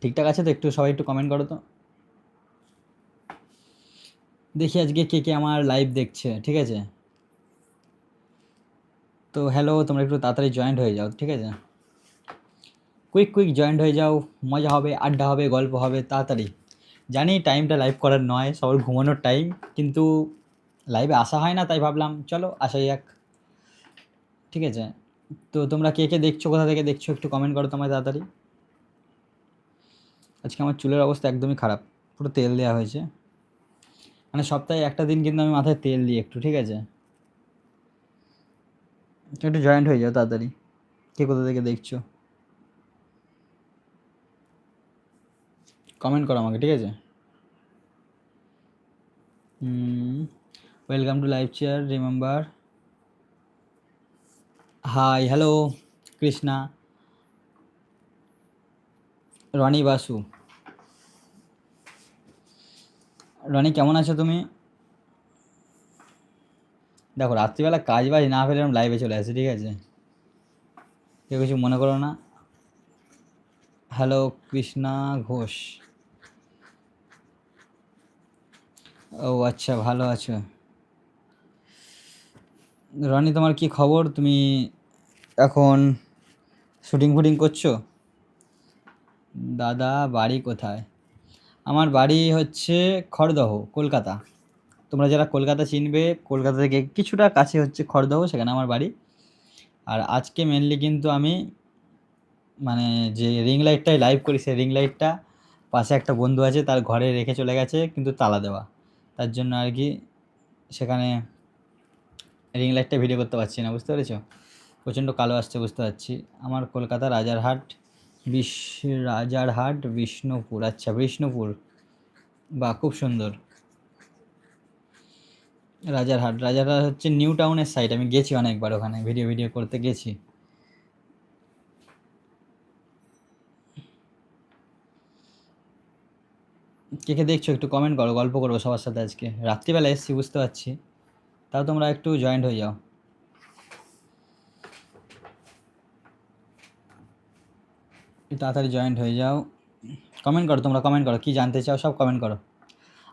ঠিকঠাক আছে তো? একটু সবাই একটু কমেন্ট করো তো। দেখি আজকে কে কে আমার লাইভ দেখছে, ঠিক আছে? তো হ্যালো তোমরা একটু তাড়াতাড়ি জয়েন্ট হয়ে যাও, ঠিক আছে? কুইক কুইক জয়েন্ট হয়ে যাও, মজা হবে, আড্ডা হবে, গল্প হবে, তাড়াতাড়ি। জানি টাইমটা লাইভ করার নয়, সবার ঘুমানোর টাইম কিন্তু লাইভে আসা হয় না, তাই ভাবলাম, চলো, আসা যাক। ঠিক আছে? তো তোমরা কে কে দেখছ, কোথা থেকে দেখছ, একটু কমেন্ট করো তোমায় তাড়াতাড়ি। আজকে আমার চুলের অবস্থা একদমই খারাপ, পুরো তেল দেওয়া হয়েছে। মানে সপ্তাহে একটা দিন কিন্তু আমি মাথায় তেল দিই একটু, ঠিক আছে? একটু জয়েন্ট হয়ে যাও তাড়াতাড়ি। কে কোথা থেকে দেখছ? কমেন্ট করো আমাকে, ঠিক আছে? Welcome to live chair remember hi hello Krishna Roni Basu. Roni, কেমন আছো তুমি? দেখো, রাত্রিবেলা কাজ বাজ না ফেলে এরকম লাইভে চলে আসে, ঠিক আছে? কেউ কিছু মনে করো না। হ্যালো কৃষ্ণা ঘোষ। ও আচ্ছা ভালো আছো। রনি, তোমার কি খবর? তুমি এখন শুটিং ফুটিং করছ? দাদা, বাড়ি কোথায়? আমার বাড়ি হচ্ছে খড়দহ, কলকাতা। তোমরা যারা কলকাতা চিনবে, কলকাতা থেকে কিছুটা কাছে হচ্ছে খড়দহ, সেখানে আমার বাড়ি। আর আজকে মেনলি কিন্তু আমি মানে যে রিং লাইটটাই লাইভ করি, সেই রিং লাইটটা পাশে একটা বন্ধু আছে, তার ঘরে রেখে চলে গেছে, কিন্তু তালা দেওয়া। তার জন্য আর কি সেখানে রিং লাইটটা ভিডিও করতে পারছি না, বুঝতে পেরেছ? প্রচণ্ড কালো আসছে, বুঝতে পারছি। আমার কলকাতা রাজারহাট বিশ রাজারহাট বিষ্ণুপুর। আচ্ছা বিষ্ণুপুর। বা খুব সুন্দর। রাজারহাট। রাজারহাট হচ্ছে নিউ টাউনের সাইড আমি গেছি অনেকবার ওখানে ভিডিও ভিডিও করতে গেছি। কে কে দেখছ একটু কমেন্ট করো, গল্প করব সবার সাথে আজকে। রাত্রিবেলা এসছি, বুঝতে পারছি। তাও তোমরা একটু জয়েন্ট হয়ে যাও। তাড়াতাড়ি জয়েন্ট হয়ে যাও। কমেন্ট করো তোমরা কমেন্ট করো, কী জানতে চাও সব কমেন্ট করো।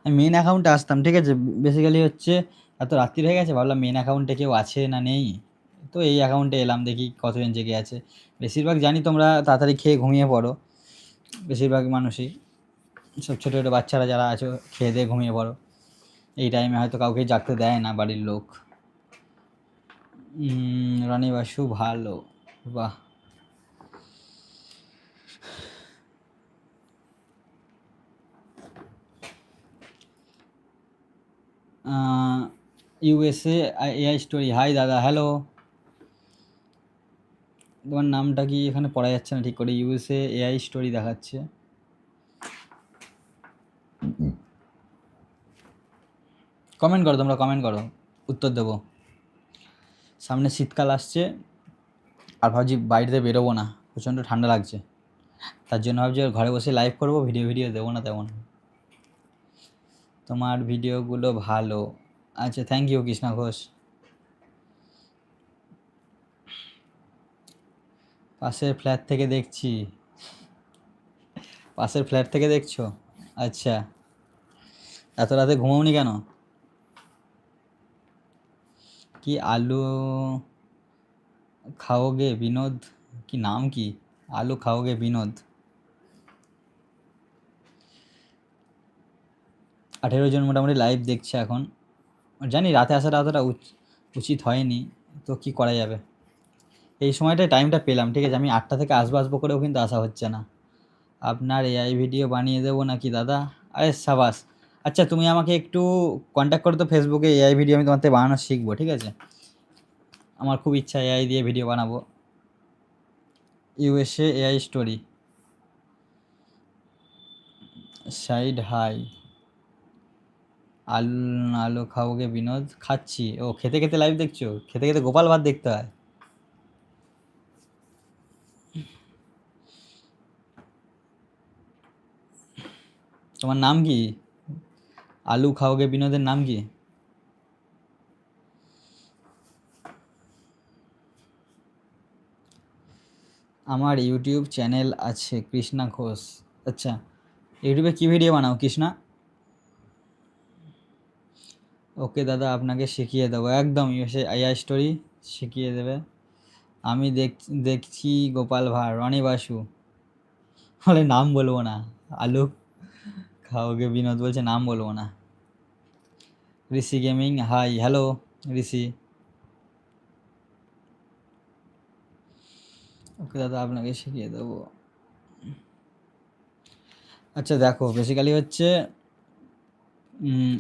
আমি মেন অ্যাকাউন্টে আসতাম, ঠিক আছে? বেসিক্যালি হচ্ছে, এত রাত্রি হয়ে গেছে, ভাবলাম মেন অ্যাকাউন্টে কেউ আছে না নেই। তো এই অ্যাকাউন্টে এলাম, দেখি কতজন জেগে আছে। বেশিরভাগ জানি তোমরা, তাড়াতাড়ি খেয়ে ঘুমিয়ে পড়ো। বেশিরভাগ মানুষই, সব ছোটো ছোটো বাচ্চারা যারা আছো, খেয়ে দিয়ে ঘুমিয়ে পড়ো। এই টাইমে হয়তো কাউকে জাগতে দেয় না বাড়ির লোক। রনি বাসু ভালো। বাহ। ইউএসএ এআই স্টোরি হাই দাদা হ্যালো তোমার নামটা কি এখানে পড়া যাচ্ছে না ঠিক করে? ইউএসএ এআই স্টোরি দেখাচ্ছে। কমেন্ট করো, তোমরা কমেন্ট করো। উত্তর দেবো। সামনে শীতকাল আসছে, আর ভাবছি বাইরে বেরোবো না। প্রচণ্ড ঠান্ডা লাগছে। তার জন্য ভাবছি ঘরে বসে লাইভ করব ভিডিও ভিডিও দেবো না তেমন। তোমার ভিডিওগুলো ভালো। আচ্ছা থ্যাংক ইউ কৃষ্ণা ঘোষ। পাশের ফ্ল্যাট থেকে দেখছি। পাশের ফ্ল্যাট থেকে দেখছ? আচ্ছা। এত রাতে ঘুমাওনি কেন? কি আলু খাওগে বিনোদ? কি নাম কি? আলু খাওগে বিনোদ। আঠেরো জন মোটামুটি লাইভ দেখছে এখন। জানি রাতে আসাটা অতটা উচ- উচিত হয়নি, তো কি করা যাবে? এই সময়টায় টাইমটা পেলাম, ঠিক আছে? আমি আটটা থেকে আসব আসব করেও কিন্তু আসা হচ্ছে না। আপনার এআই ভিডিও বানিয়ে দেবো নাকি, দাদা? আরে সাবাস। আচ্ছা তুমি আমাকে একটু কন্ট্যাক্ট করো তো ফেসবুকে এআই ভিডিও আমি তোমার বানানো শিখব, ঠিক আছে? আমার খুব ইচ্ছা এআই দিয়ে ভিডিও বানাবো। USA AI story side hi আলু আলু খাওগে বিনোদ, খাচ্ছি। ও, খেতে খেতে লাইভ দেখছ? খেতে খেতে গোপাল ভাত দেখতে হয়। তোমার নাম কি? আলু খাওগে বিনোদের নাম কি? আমার ইউটিউব চ্যানেল আছে কৃষ্ণা ঘোষ। আচ্ছা ইউটিউবে কী ভিডিও বানাও কৃষ্ণা? ওকে দাদা আপনাকে শিখিয়ে দেবো। একদম ইউএসএ আইআই স্টোরি শিখিয়ে দেবে। আমি দেখ, দেখছি গোপাল ভাঁড়, রনি বাসু। বলে, নাম বলব না। আলু খাওকে বিনোদ বলছে, নাম বলব না। Rishi gaming, hi, hello, Rishi. Okay দাদা আপনাকে শিখিয়ে দেবো। আচ্ছা দেখো বেসিক্যালি হচ্ছে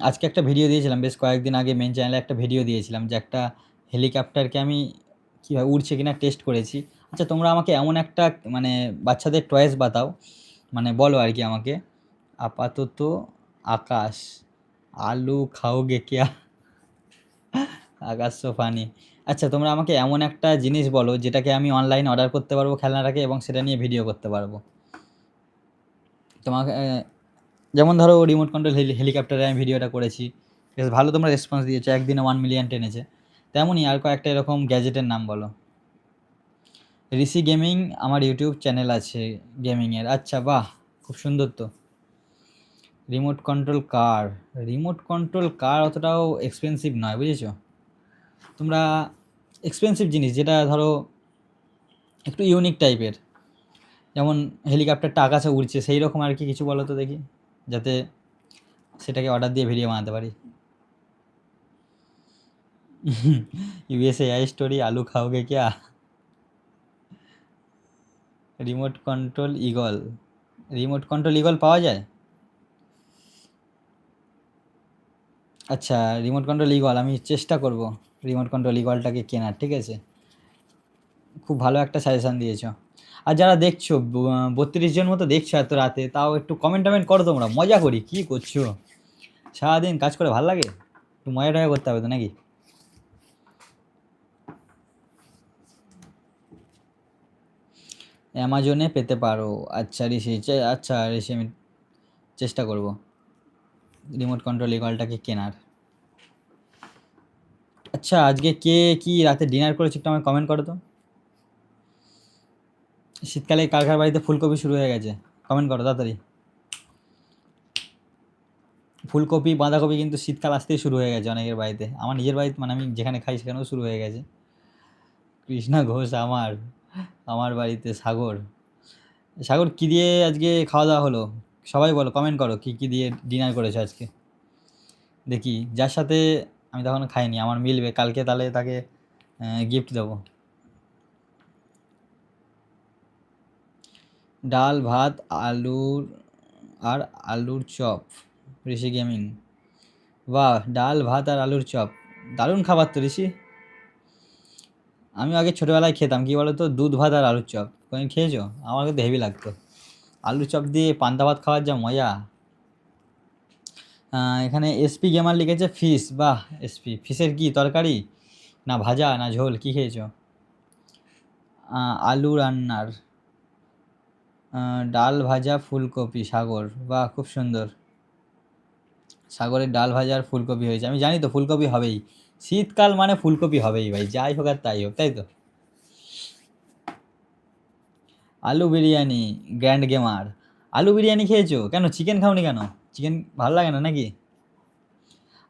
আজকে একটা ভিডিও দিয়েছিলাম, বেশ কয়েকদিন আগে মেন চ্যানেলে একটা ভিডিও দিয়েছিলাম যে একটা হেলিকপ্টারকে আমি কীভাবে উড়ছে কিনা টেস্ট করেছি। আচ্ছা তোমরা আমাকে এমন একটা মানে বাচ্চাদের টয়েস বাতাও মানে বলো আর কি আমাকে। আপাতত আকাশ, আলু খাওগে কেয়া আকাশ সো ফানি আচ্ছা তোমরা আমাকে এমন একটা জিনিস বলো যেটাকে আমি অনলাইন অর্ডার করতে পারব খেলনাটাকে এবং সেটা নিয়ে ভিডিও করতে পারব। তোমাকে যেমন ধরো রিমোট কন্ট্রোল হেলিকপ্টারে আমি ভিডিওটা করেছি। বেশ ভালো তোমরা রেসপন্স দিয়েছ, একদিনে ওয়ান মিলিয়ন টেনেছে। তেমনই আর কয়েকটা এরকম গ্যাজেটের নাম বলো। ঋষি গেমিং আমার ইউটিউব চ্যানেল আছে গেমিংয়ের আচ্ছা বাহ, খুব সুন্দর তো। Remote control car remote control car অতটাও এক্সপেন্সিভ নয়, বুঝেছ? তোমরা এক্সপেন্সিভ জিনিস, যেটা ধরো একটু ইউনিক টাইপের যেমন হেলিকপ্টারটা আকাশে উড়ছে সেই রকম আর কি কিছু বলো তো দেখি। যাতে সেটাকে অর্ডার দিয়ে ভিডিও বানাতে পারি यूएसए आई स्टोरी आलू खाओगे क्या remote control eagle remote control eagle পাওয়া যায় আচ্ছা রিমোট কন্ট্রোল ইগল আমি চেষ্টা করব রিমোট কন্ট্রোল ইগলটাকে কেনার ঠিক আছে খুব ভালো একটা সাজেশান দিয়েছো আর যারা দেখছ বত্রিশ জন মতো দেখছ এত রাতে, তাও একটু কমেন্ট টমেন্ট করো তোমরা, মজা করি, কী করছ? সারাদিন কাজ করে ভালো লাগে? একটু মজা টজা করতে হবে তো নাকি? অ্যামাজনে পেতে পারো আচ্ছা চে- আচ্ছা ঋষি আমি চেষ্টা করব রিমোট কন্ট্রোল ইগলটাকে কেনার। আচ্ছা আজকে কে কি রাতে ডিনার করেছে একটু আমায় কমেন্ট করো তো। শীতকালে কার কার বাড়িতে ফুলকপি শুরু হয়ে গেছে। কমেন্ট করো, তাড়াতাড়ি। ফুলকপি, বাঁধাকপি কিন্তু শীতকাল আসতেই শুরু হয়ে গেছে অনেকের বাড়িতে। আমার নিজের বাড়িতে মানে আমি যেখানে খাই সেখানেও শুরু হয়ে গেছে। কৃষ্ণা ঘোষ আমার আমার বাড়িতে সাগর। সাগর, কী দিয়ে আজকে খাওয়া দাওয়া হলো? সবাই বলো কমেন্ট করো, কী কী দিয়ে ডিনার করেছ আজকে? দেখি, যার সাথে আমি তখন খাইনি, আমার মিলবে, কালকে তাহলে তাকে গিফট দেবো। ডাল, ভাত, আলুর আর আলুর চপ। ঋষি গেমিং বাহ, ডাল, ভাত আর আলুর চপ। দারুণ খাবার তো ঋষি। আমি আগে ছোটোবেলায় খেতাম, কী বলো তো দুধ, ভাত আর আলুর চপ। কোনোদিন খেয়েছো? আমার কিন্তু হেভি লাগতো। আলুর চপ দিয়ে পান্তা ভাত খাওয়ার যা মজা। এখানে এসপি গেমার লিখেছে ফিশ বাহ এসপি ফিশের কি, তরকারি? না ভাজা, না ঝোল, কী খেয়েছো? আলু রান্নার। ডাল ভাজা ফুলকপি, সাগর। বাহ, খুব সুন্দর। সাগরের ডাল ভাজা আর ফুলকপি হয়েছে। আমি জানি তো ফুলকপি হবেই। শীতকাল মানে ফুলকপি হবেই ভাই, যাই হোক আর তাই হোক, তাই তো? আলু বিরিয়ানি, গ্র্যান্ড গেমার। আলু বিরিয়ানি খেয়েছো? কেন চিকেন খাওনি কেন? চিকেন ভালো লাগে না নাকি?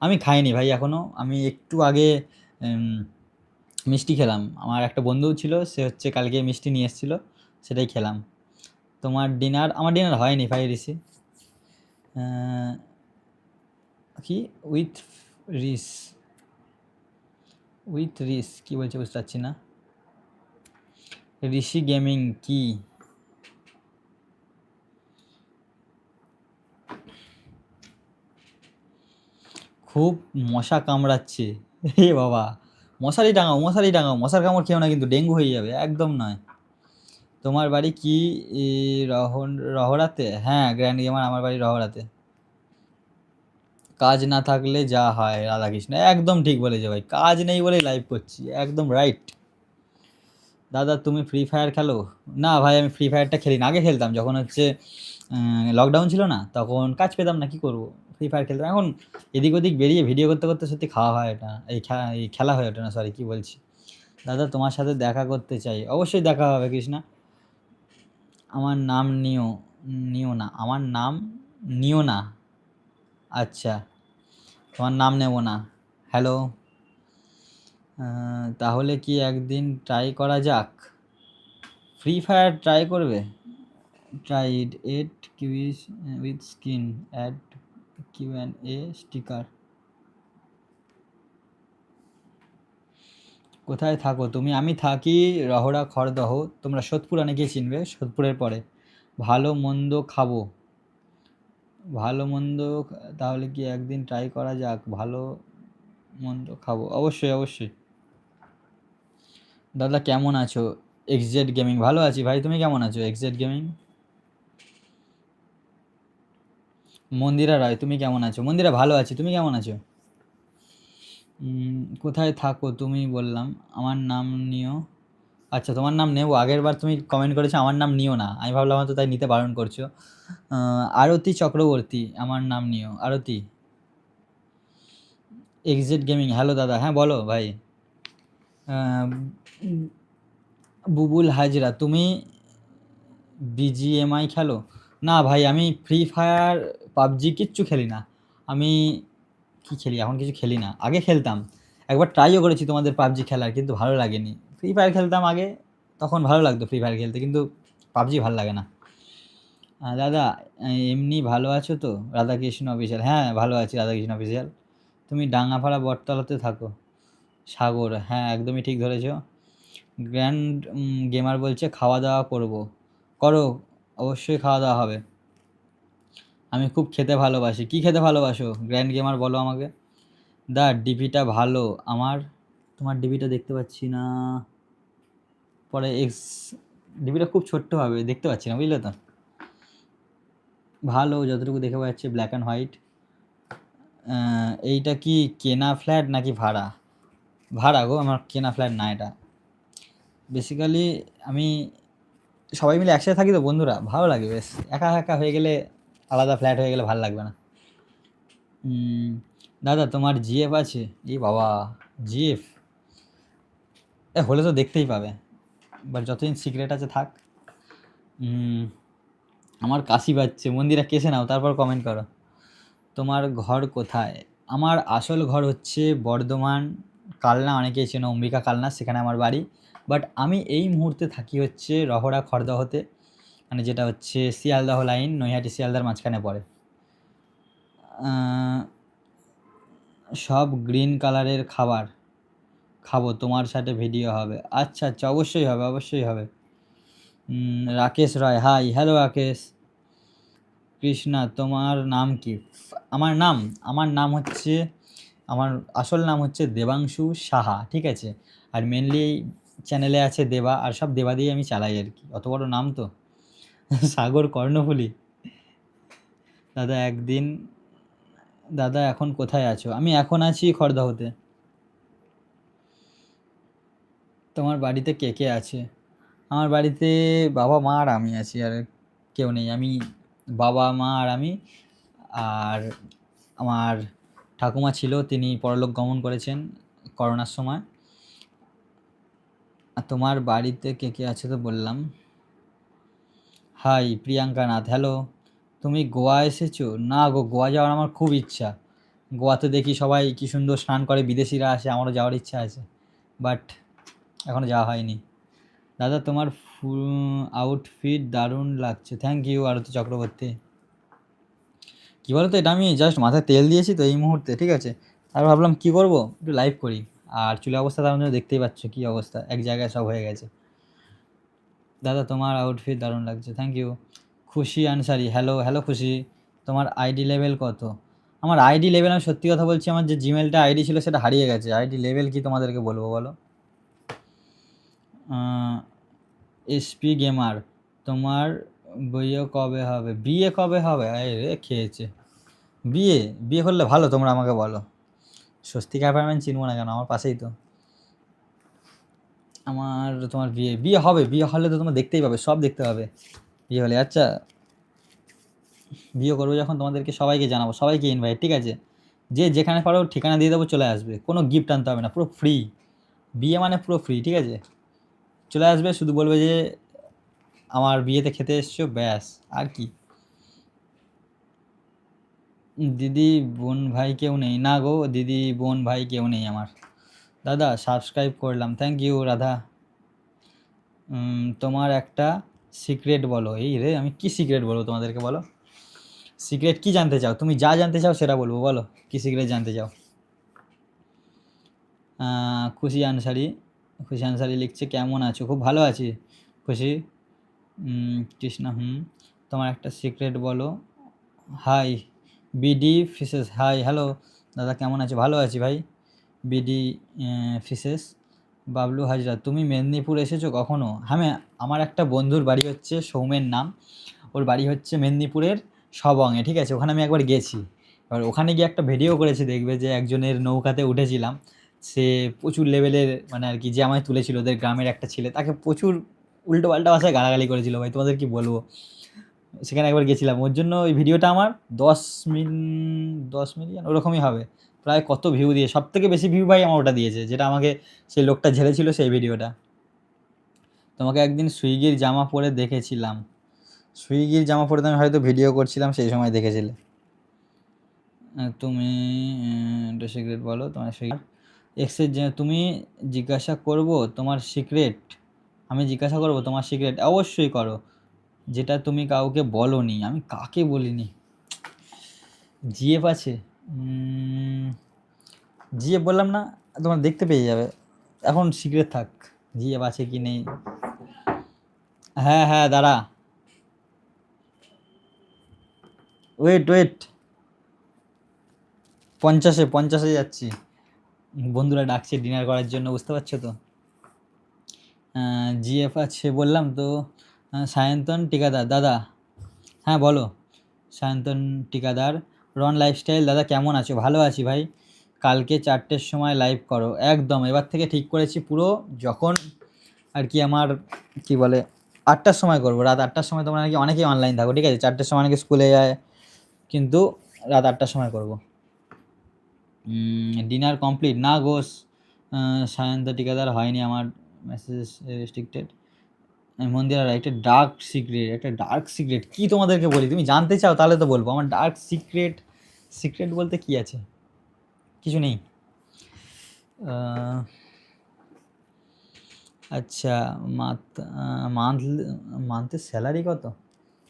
আমি খাইনি ভাই এখনও আমি একটু আগে মিষ্টি খেলাম। আমার একটা বন্ধু ছিল, সে হচ্ছে কালকে মিষ্টি নিয়ে এসেছিল, সেটাই খেলাম। তোমার ডিনার আমার ডিনার হয়নি ভাই ঋষি কি? উইথ রিস উইথ রিস কি বলছে বুঝতে পারছি না। ঋষি গেমিং কি? খুব মশা কামড়াচ্ছে। হে বাবা, মশারি টাঙাও মশারি টাঙাও, মশার কামড় খেও না কিন্তু ডেঙ্গু হয়ে যাবে, একদম নয়। তোমার বাড়ি কি রহন, রহরাতে? হ্যাঁ গ্র্যান্ড গেমার আমার বাড়ি রহরাতে। কাজ না থাকলে যা হয় রাধাকৃষ্ণ একদম ঠিক বলেছে ভাই, কাজ নেই বলেই লাইভ করছি, একদম রাইট দাদা, তুমি ফ্রি ফায়ার খেলো? না ভাই, আমি ফ্রি ফায়ারটা খেলি না। আগে খেলতাম, যখন হচ্ছে লকডাউন ছিল না, তখন কাজ পেতাম না, কি করব? ফ্রি ফায়ার খেলতাম। এখন এদিক ওদিক বেরিয়ে ভিডিও করতে করতে সত্যি খাওয়া হয় এটা এই খে- এই খেলা হয়ে ওঠে না সরি কী বলছি। দাদা, তোমার সাথে দেখা করতে চাই। অবশ্যই দেখা হবে, কৃষ্ণা। আমার নাম নিও নিও না, আমার নাম নিও না। আচ্ছা তোমার নাম নেব না। হ্যালো তাহলে কি একদিন ট্রাই করা যাক? ফ্রি ফায়ার ট্রাই করবে? Tried at kiwis with skin add Q and a sticker কোথায় থাকো? তুমি, আমি থাকি রহরা খড়দহ। তোমরা সোদপুর অনেকেই চিনবে, সোদপুরের পরে। ভালো মন্দ খাব। ভালো মন্দ তাহলে কি একদিন ট্রাই করা যাক? ভালো মন্দ খাব। অবশ্যই অবশ্যই। দাদা, কেমন আছো? এক্সজেড গেমিং ভালো আছি। ভাই, তুমি কেমন আছো? এক্সজেড গেমিং মন্দিরা রায়, তুমি কেমন আছো? মন্দিরা, ভালো আছি। তুমি কেমন আছো? কোথায় থাকো তুমি বললাম। আমার নাম নিও। আচ্ছা তোমার নাম নেব? আগের বার তুমি কমেন্ট করেছ, আমার নাম নিও না। আমি ভাবলাম হয়তো তাই নিতে বারণ করছ। আরতি চক্রবর্তী, আমার নাম নিও। আরতি? এক্সিট গেমিং হ্যালো দাদা। হ্যাঁ বলো ভাই। বুবুল হাজরা, তুমি বিজিএমআই খেলো? না ভাই, আমি ফ্রি ফায়ার পাবজি কিচ্ছু খেলি না। আমি কি খেলি? এখন কিছু খেলি না। আগে খেলতাম। একবার ট্রাইও করেছি তোমাদের পাবজি খেলার, কিন্তু ভালো লাগেনি। ফ্রি ফায়ার খেলতাম আগে, তখন ভালো লাগতো ফ্রি ফায়ার খেলতে, কিন্তু পাবজি ভালো লাগে না। দাদা, এমনি ভালো আছো তো? রাধাকৃষ্ণ অফিসিয়াল হ্যাঁ ভালো আছি রাধাকৃষ্ণ অফিসিয়াল তুমি ডাঙ্গাপাড়া বটতলাতে থাকো। সাগর হ্যাঁ একদমই ঠিক ধরেছো। গ্র্যান্ড গেমার বলছে খাওয়া দাওয়া করব। করো, অবশ্যই খাওয়া দাওয়া হবে। আমি খুব খেতে ভালোবাসি। কি খেতে ভালোবাসো? গ্র্যান্ড গেমার বলো আমাকে। দা, ডিপিটা ভালো। আমার, তোমার ডিপিটা দেখতে পাচ্ছি না। পরে এক্স ডিপিটা খুব ছোট্ট হবে, দেখতে পাচ্ছি না, বুঝলে তো? ভালো, যতটুকু দেখে পাচ্ছি ব্ল্যাক অ্যান্ড হোয়াইট এইটা কি কেনা ফ্ল্যাট নাকি ভাড়া? ভাড়া গো, আমার কেনা ফ্ল্যাট না এটা। বেসিক্যালি আমি সবাই মিলে একসাথে থাকি তো বন্ধুরা, ভালো লাগে, বেশ। একা একা হয়ে গেলে আলাদা ফ্ল্যাট হয়ে গেলে ভালো লাগবে না। দাদা, তোমার জিএফ আছে? এ বাবা জিএফ এ, হলে তো দেখতেই পাবে। বাট যতদিন সিক্রেট আছে, থাক। আমার কাশি পাচ্ছে। মন্দিরা কেসে নাও, তারপর কমেন্ট করো। তোমার ঘর কোথায়? আমার আসল ঘর হচ্ছে বর্ধমান, কালনা অনেকেই চেনো অম্বিকা কালনা, সেখানে আমার বাড়ি। বাট আমি এই মুহূর্তে থাকি হচ্ছে রহড়া খড়দহতে। মানে যেটা হচ্ছে শিয়ালদহ লাইন, নৈহাটি শিয়ালদার মাঝখানে পড়ে। সব গ্রিন কালারের খাবার খাব, তোমার সাথে ভিডিও হবে। আচ্ছা আচ্ছা অবশ্যই হবে অবশ্যই হবে। Rakesh Roy hi hello Rakesh. Krishna, তোমার নাম কি? আমার নাম আমার নাম হচ্ছে, আমার আসল নাম হচ্ছে দেবাংশু সাহা, ঠিক আছে? আর মেনলি চ্যানেলে আছে দেবা, আর সব দেবা দিয়ে আমি চালাই আর কি। অত বড় নাম তো? সাগর কর্ণফুলি। দাদা একদিন, দাদা এখন কোথায় আছো? আমি এখন আছি খড়দহতে। তোমার বাড়িতে কে কে আছে? আমার বাড়িতে বাবা, মা আর আমি আছি, আর কেউ নেই। আমি বাবা, মা আর আমি, আর আমার ঠাকুমা ছিল, তিনি পরলোক গমন করেছেন করোনার সময়। আর তোমার বাড়িতে কে কে আছে তো বললাম। হাই, প্রিয়াঙ্কা নাথ। হ্যালো তুমি গোয়া এসেছ? না গো, গোয়া যাওয়ার আমার খুব ইচ্ছা। গোয়াতে দেখি সবাই কি সুন্দর স্নান করে, বিদেশিরা আসে, আমারও যাওয়ার ইচ্ছা আছে। বাট এখনও যাওয়া হয়নি। দাদা, তোমার আউটফিট দারুণ লাগছে। Thank you Arati Chakraborty. কী বলো তো এটা আমি জাস্ট মাথায় তেল দিয়েছি তো এই মুহূর্তে, ঠিক আছে? আর ভাবলাম কী করব, একটু লাইভ করি। আর চুলের অবস্থা তার জন্য দেখতেই পাচ্ছ, কী অবস্থা? এক জায়গায় সব হয়ে গেছে। দাদা, তোমার আউটফিট দারুণ লাগছে। থ্যাংক ইউ খুশি, আনসারি। হ্যালো হ্যালো খুশি। তোমার আইডি লেভেল কত? আমার আইডি লেভেল আমি সত্যি কথা বলছি, আমার যে জিমেলটা আইডি ছিল, সেটা হারিয়ে গেছে। আইডি লেভেল কি তোমাদেরকে বলব বলো? এসপি গেমার তোমার বইয়ে কবে হবে? বিয়ে কবে হবে? রে, খেয়েছে। বিয়ে বিয়ে করলে ভালো, তোমরা আমাকে বলো। স্বস্তিক অ্যাপার্টমেন্ট চিনবো না কেন? আমার পাশেই তো। আমার তোমার বিয়ে বিয়ে হবে, বিয়ে হলে তো তোমার দেখতেই পাবে, সব দেখতে পাবে। বিয়ে হলে আচ্ছা। বিয়ে করব যখন তোমাদেরকে সবাইকে জানাব, সবাইকে ইনভাইট ঠিক আছে? যে যেখানে পারো ঠিকানা দিয়ে দেবো, চলে আসবে। কোনো গিফট আনতে হবে না, পুরো ফ্রি বিয়ে মানে পুরো ফ্রি ঠিক আছে? চলে আসবে, শুধু বলবে যে, আমার বিয়েতে খেতে এসছো, ব্যাস, আর কি? দিদি, বোন, ভাই কেউ নেই। না গো, দিদি, বোন, ভাই কেউ নেই আমার। দাদা সাবস্ক্রাইব করলাম। Thank you Radha. তোমার একটা সিক্রেট বলো। এই রে, আমি কি সিক্রেট বলব তোমাদেরকে বলো? সিক্রেট কি জানতে চাও? তুমি যা জানতে চাও সেটা বলব, বলো। কি সিক্রেট জানতে চাও? খুশি আনসারি। খুশি আনসারি লিখছে, কেমন আছো? খুব ভালো আছি, খুশি। কৃষ্ণা, হুম। তোমার একটা সিক্রেট বলো। হাই বিডি ফিসেস হাই হ্যালো দাদা, কেমন আছো? ভালো আছি ভাই। বিডি ফিসেস, বাবলু হাজরা, তুমি মেদিনীপুর এসেছ কখনো? হ্যাঁ আমার একটা বন্ধুর বাড়ি হচ্ছে সৌমের নাম। ওর বাড়ি হচ্ছে মেদিনীপুরের সবংয়ে ঠিক আছে? ওখানে আমি একবার গেছি। এবার ওখানে গিয়ে একটা ভিডিও করেছি, দেখবে যে একজনের নৌকাতে উঠেছিলাম। সে প্রচুর লেভেলের মানে আর কি, যে আমায় তুলেছিল, ওদের গ্রামের একটা ছেলে। তাকে প্রচুর উল্টো পাল্টা ভাষায় গালাগালি করেছিল, ভাই, তোমাদের কি বলব? সেখানে একবার গেছিলাম। ওর জন্য ওই ভিডিওটা আমার দশ মিন, দশ মিলিয়ন ওরকমই হবে। প্রায় কত ভিউ দিয়ে সব থেকে বেশি ভিউ ভাই আমার ওটা দিয়েছে, যেটা আমাকে সেই লোকটা ঝেড়েছিল সেই ভিডিওটা। তোমাকে একদিন সুইগির জামা পরে দেখেছিলাম। সুইগির জামা পরে আমি হয়তো ভিডিও করছিলাম, সেই সময় দেখেছিলে। তুমি সিক্রেট বলো, তোমার সিক্রেট এক্সের তুমি জিজ্ঞাসা করব তোমার সিক্রেট আমি জিজ্ঞাসা করব তোমার সিক্রেট অবশ্যই করো। যেটা তুমি কাউকে বলনি, আমি কাকে বলিনি? জিএফ আছে। জিএফ বললাম না, তোমার দেখতে পেয়ে যাবে। এখন সিক্রেট থাক জিএফ আছে কি নেই। হ্যাঁ হ্যাঁ দাঁড়া। ওয়েট ওয়েট পঞ্চাশে পঞ্চাশে যাচ্ছি। বন্ধুরা ডাকছে ডিনার করার জন্য, বুঝতে পারছ তো? জিএফ আছে বললাম তো। সায়ন্তন টিকাদার দাদা। হ্যাঁ বলো। সায়ন্তন টিকাদার রন লাইফস্টাইল, দাদা কেমন আছো? ভালো আছি ভাই। কালকে চারটের সময় লাইভ করো। একদম, এবার থেকে ঠিক করেছি পুরো যখন আর কি আমার, কি বলে, আটটার সময় করব। রাত আটটার সময় তোমরা নাকি অনেকেই অনলাইন থাকো, ঠিক আছে? চারটের সময় নাকি স্কুলে যায়, কিন্তু রাত আটটার সময় করব। ডিনার কমপ্লিট না গোস সায়ন্ত টিকাদার হয়নি আমার মেসেজ রেস্ট্রিক্টেড মন্দিরা একটা ডার্ক সিক্রেট একটা ডার্ক সিক্রেট কি তোমাদেরকে বলি? তুমি জানতে চাও তাহলে তো বলব। আমার ডার্ক সিক্রেট সিক্রেট বলতে কি আছে? কিছু নেই। আচ্ছা মাত মান্থলি মান্থের স্যালারি কত?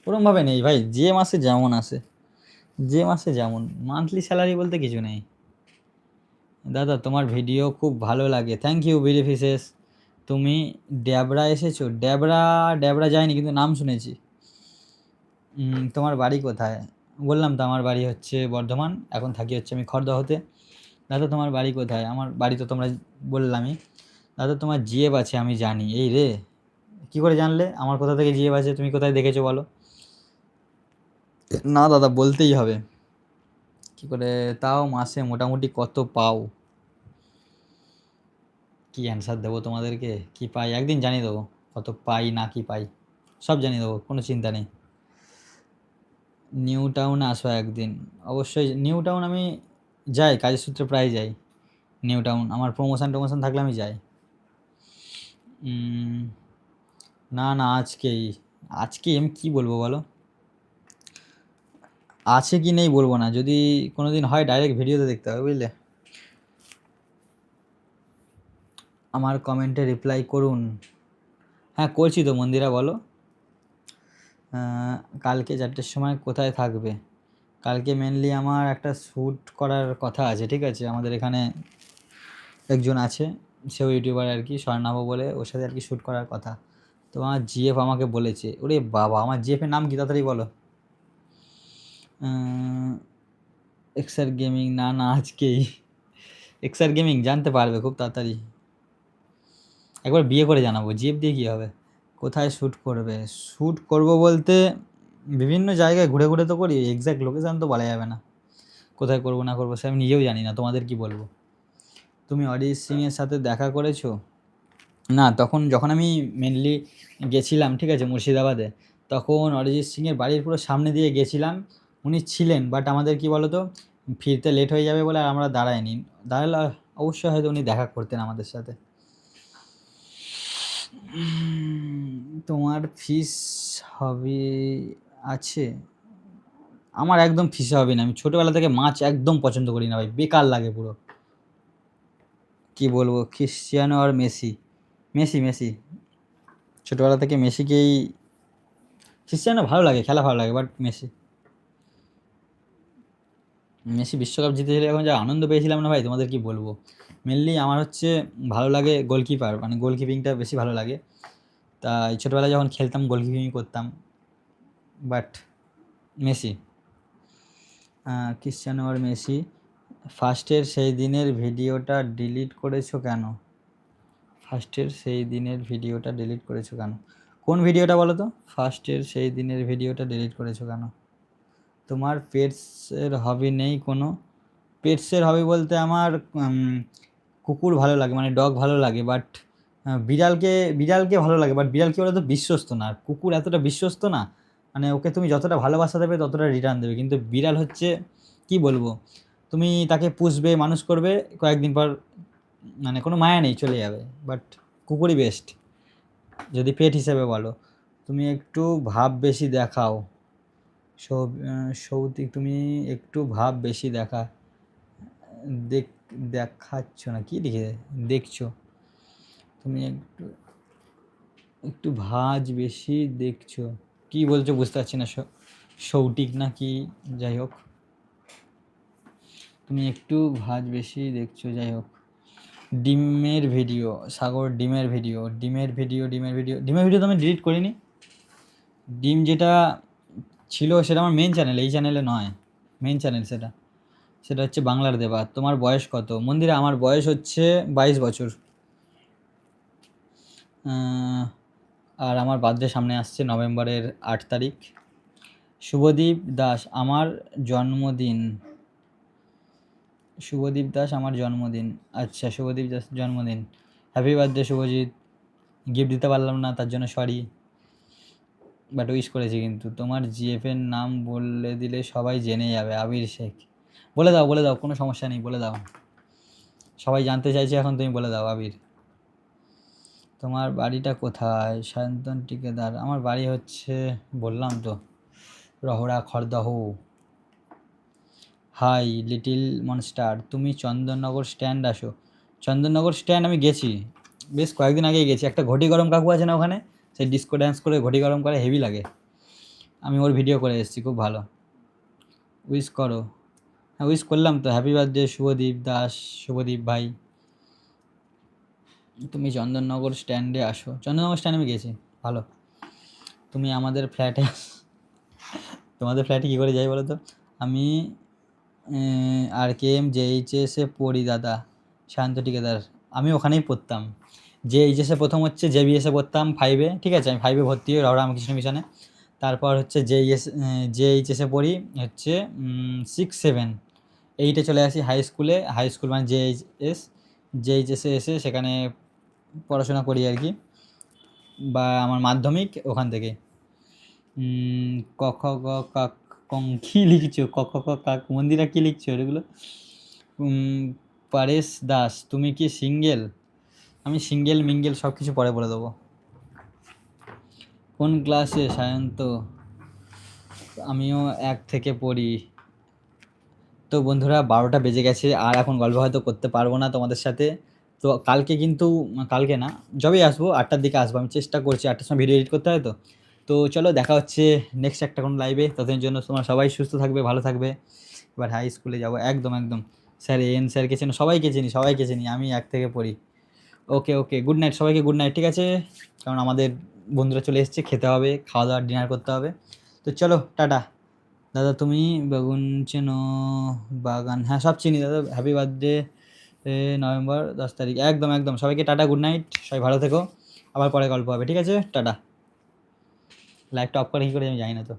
ওরমভাবে নেই ভাই। যে মাসে যেমন আসে, যে মাসে যেমন। মান্থলি স্যালারি বলতে কিছু নেই। দাদা, তোমার ভিডিও খুব ভালো লাগে। থ্যাংক ইউ বিলিফিসেস তুমি ড্যাবরা এসেছ? ড্যাবরা ড্যাবরা যায়নি, কিন্তু নাম শুনেছি। তোমার বাড়ি কোথায়? বললাম তো আমার বাড়ি হচ্ছে বর্ধমান, এখন থাকি হচ্ছে আমি খড়দহতে। দাদা, তোমার বাড়ি কোথায়? আমার বাড়ি তো তোমরা বললামই। দাদা, তোমার জিএফ আছে, আমি জানি। এই রে, কী করে জানলে? আমার কোথা থেকে জিএফ আছে, তুমি কোথায় দেখেছ বলো? না দাদা, বলতেই হবে। কী করে? তাও মাসে মোটামুটি কত পাও? কি অ্যান্সার দেবো তোমাদেরকে? কি পাই? একদিন জানিয়ে দেবো কত পাই, না কি পাই। সব জানিয়ে দেবো, কোনো চিন্তা নেই। নিউ টাউনে আসো একদিন। অবশ্যই নিউ টাউন আমি যাই, কাজের সূত্রে প্রায় যাই। নিউ টাউন আমার প্রমোশন টমোশন থাকলে আমি যাই। না না, আজকেই। আজকে আমি কী বলব বলো? আছে কি নেই বলব না। যদি কোনো দিন হয় ডাইরেক্ট ভিডিওতে দেখতে হবে, বুঝলে? আমার কমেন্টে রিপ্লাই করুন। হ্যাঁ করছি তো মন্দিরা, বলো। কালকে চারটের সময় কোথায় থাকবে? কালকে মেনলি আমার একটা শ্যুট করার কথা আছে, ঠিক আছে? আমাদের এখানে একজন আছে, সেও ইউটিউবার আর কি স্বর্ণাভ বলে, ওর সাথে আর কি শ্যুট করার কথা। তো আমার জিএফ আমাকে বলেছে, ওরে বাবা, আমার জিএফের নাম কি? তাড়াতাড়ি বলো। এক্সার গেমিং না না, আজকেই। এক্সার গেমিং জানতে পারবে খুব তাড়াতাড়ি। একবার বিয়ে করে জানাব, জিএফ দিয়ে কী হবে? কোথায় শ্যুট করবে? শ্যুট করব বলতে বিভিন্ন জায়গায় ঘুরে ঘুরে তো করি এক্স্যাক্ট লোকেশান তো বলা যাবে না। কোথায় করব, না করব, সে আমি নিজেও জানি না, তোমাদের কি বলব? তুমি অরিজিৎ সিংয়ের সাথে দেখা করেছ? না, তখন যখন আমি মেনলি গেছিলাম, ঠিক আছে, মুর্শিদাবাদে, তখন অরিজিৎ সিংয়ের বাড়ির পুরো সামনে দিয়ে গেছিলাম। উনি ছিলেন বাট আমাদের কি বলো তো ফিরতে লেট হয়ে যাবে বলে আর আমরা দাঁড়াইনি। দাঁড়ালে অবশ্যই হয়তো উনি দেখা করতেন আমাদের সাথে। তোমার ফিস হবে, আছে। আমার একদম ফিসে হবে না। আমি ছোটোবেলা থেকে মাছ একদম পছন্দ করি না ভাই, বেকার লাগে পুরো। কি বলব ক্রিশ্চিয়ানো আর মেসি। Messi Messi. ছোটোবেলা থেকে মেসিকেই ক্রিশ্চিয়ানো ভালো লাগে, খেলা ভালো লাগে বাট মেসি। মেসি বিশ্বকাপ জিতেছিল এখন যা আনন্দ পেয়েছিলাম না ভাই তোমাদের কি বলব? মেনলি আমার হচ্ছে ভালো লাগে গোলকিপার মানে গোলকিপিংটা বেশি ভালো লাগে। তাই ছোটোবেলায় যখন খেলতাম গোলকিপিং করতাম। বাট মেসি আহ, ক্রিশ্চিয়ানো আর মেসি ফার্স্টের সেই দিনের ভিডিওটা ডিলিট করেছ কেন? ফার্স্টের সেই দিনের ভিডিওটা ডিলিট করেছ কেন? কোন ভিডিওটা বলো তো? ফার্স্টের সেই দিনের ভিডিওটা ডিলিট করেছ কেন? তোমার পেটসের হবি নেই কোনো। পেটসের হবি বলতে আমার কুকুর ভালো লাগে মানে ডগ ভালো লাগে বাট বিড়ালকে বিড়ালকে ভালো লাগে বাট বিড়াল কি বলতো বিশ্বস্ত না। আর কুকুর এতটা বিশ্বস্ত না মানে ওকে তুমি যতটা ভালোবাসা দেবে, ততটা রিটার্ন দেবে। কিন্তু বিড়াল হচ্ছে, কি বলব, তুমি তাকে পুষবে, মানুষ করবে, কয়েকদিন পর মানে কোনো মায়া নেই, চলে যাবে। বাট কুকুরই বেস্ট যদি পেট হিসেবে বলো। তুমি একটু ভাব বেশি দেখাও। সৌতিক তুমি একটু ভাব বেশি দেখা, দেখ, দেখাচ্ছ না, কি লিখে দেখছ? তুমি একটু একটু ভাজ বেশি দেখছ। কি বলছো বুঝতে পারছি না সৌটিক না কি, যাই হোক। তুমি একটু ভাজ বেশি দেখছ, যাই হোক। ডিমের ভিডিও, সাগর ডিমের ভিডিও ডিমের ভিডিও ডিমের ভিডিও ডিমের ভিডিও তো আমি ডিলিট করিনি। ডিম যেটা ছিল সেটা আমার মেন চ্যানেল এই চ্যানেলে নয়। মেন চ্যানেল সেটা। সেটা হচ্ছে বাংলার দেবা। তোমার বয়স কত? মন্দিরে আমার বয়স হচ্ছে বাইশ বছর। আর আমার বার্থডে সামনে আসছে নভেম্বরের আট তারিখ। শুভদীপ দাস, আমার জন্মদিন। শুভদীপ দাস, আমার জন্মদিন। আচ্ছা শুভদীপ দাস জন্মদিন। Happy birthday Subhajit. গিফট দিতে পারলাম না, তার জন্য সরি বাট উইশ করেছি কিন্তু। তোমার জিএফের নাম বলে দিলে সবাই জেনে যাবে, আবির শেখ। বলে দাও বলে দাও, কোনো সমস্যা নেই, বলে দাও। সবাই জানতে চাইছে, এখন তুমি বলে দাও, আবির। তোমার বাড়িটা কোথায়? সায়ন্তন টিকেদার আমার বাড়ি হচ্ছে, বললাম তো, Rahara Khardah. Hi little monster তুমি চন্দননগর স্ট্যান্ড আসো। চন্দননগর স্ট্যান্ড আমি গেছি, বেশ কয়েকদিন আগেই গেছি। একটা ঘটি গরম কাকু আছে না ওখানে? সেই ডিস্কো ড্যান্স করে ঘটি গরম করে হেভি লাগে। আমি ওর ভিডিও করে এসেছি, খুব ভালো। উইশ করো। হ্যাঁ উইশ করলাম তো। হ্যাপি বার্থডে শুভদীপ দাস, শুভদীপ ভাই। তুমি চন্দননগর স্ট্যান্ডে আসো। চন্দননগর স্ট্যান্ডে আমি গেছি, ভালো। তুমি আমাদের ফ্ল্যাটে তোমাদের ফ্ল্যাটে কী করে যাই বলো তো আমি আর কে এম জেএইচএসে পড়ি, দাদা। শান্ত ঠিকাদার। আমি ওখানেই পড়তাম। যে এইচএসে প্রথম হচ্ছে জেবিএসে পড়তাম ফাইভে ঠিক আছে? আমি ফাইভে ভর্তি হই রামকৃষ্ণ মিশনে তারপর হচ্ছে জেইএস জেএইচএসে পড়ি, হচ্ছে সিক্স সেভেন এইটে চলে আসি হাই স্কুলে হাই স্কুল মানে জেএইচএস জেএইচএসে এসে সেখানে পড়াশোনা করি আর কি। বা আমার মাধ্যমিক ওখান থেকে। ক, খ, গ কাক কং, কী লিখছো? ক, খ, ক কাক মন্দিরা কী লিখছো? এগুলো? পারেশ দাস, তুমি কি সিঙ্গেল আমি সিঙ্গেল মিঙ্গেল সব কিছু পরে বলে দেবো। কোন ক্লাসে সায়ন্ত? আমিও এক থেকে পড়ি। তো বন্ধুরা, বারোটা বেজে গেছে, আর এখন গল্প হয়তো করতে পারব না তোমাদের সাথে। তো কালকে কিন্তু, কালকে না, যবেই আসব, আটটার দিকে আসব। আমি চেষ্টা করছি, আটটার সময় ভিডিও এডিট করতে হয় তো। তো চলো, দেখা হচ্ছে নেক্সট একটা কোনো লাইভে ততদিন জন্য তোমরা সবাই সুস্থ থাকবে, ভালো থাকবে। এবার হাই স্কুলে যাব, একদম একদম। স্যার এন স্যারকে চিনি, সবাইকে চিনি সবাইকে চিনি, আমি এক থেকে পড়ি। ওকে ওকে গুড নাইট সবাইকে গুড নাইট ঠিক আছে? কারণ আমাদের বন্ধুরা চলে এসছে, খেতে হবে, খাওয়া দাওয়া ডিনার করতে হবে। তো চলো, টাটা। দাদা, তুমি বেগুন চেনো, বাগান হ্যাঁ সব চিনি দাদা হ্যাপি বার্থডে নভেম্বর, দশ তারিখ, একদম একদম। সবাইকে টাটা গুড নাইট সবাই ভালো থেকো। আবার পরে গল্প হবে, ঠিক আছে? টাটা। লাইভটা অফ করে কী করে, আমি জানি না তো।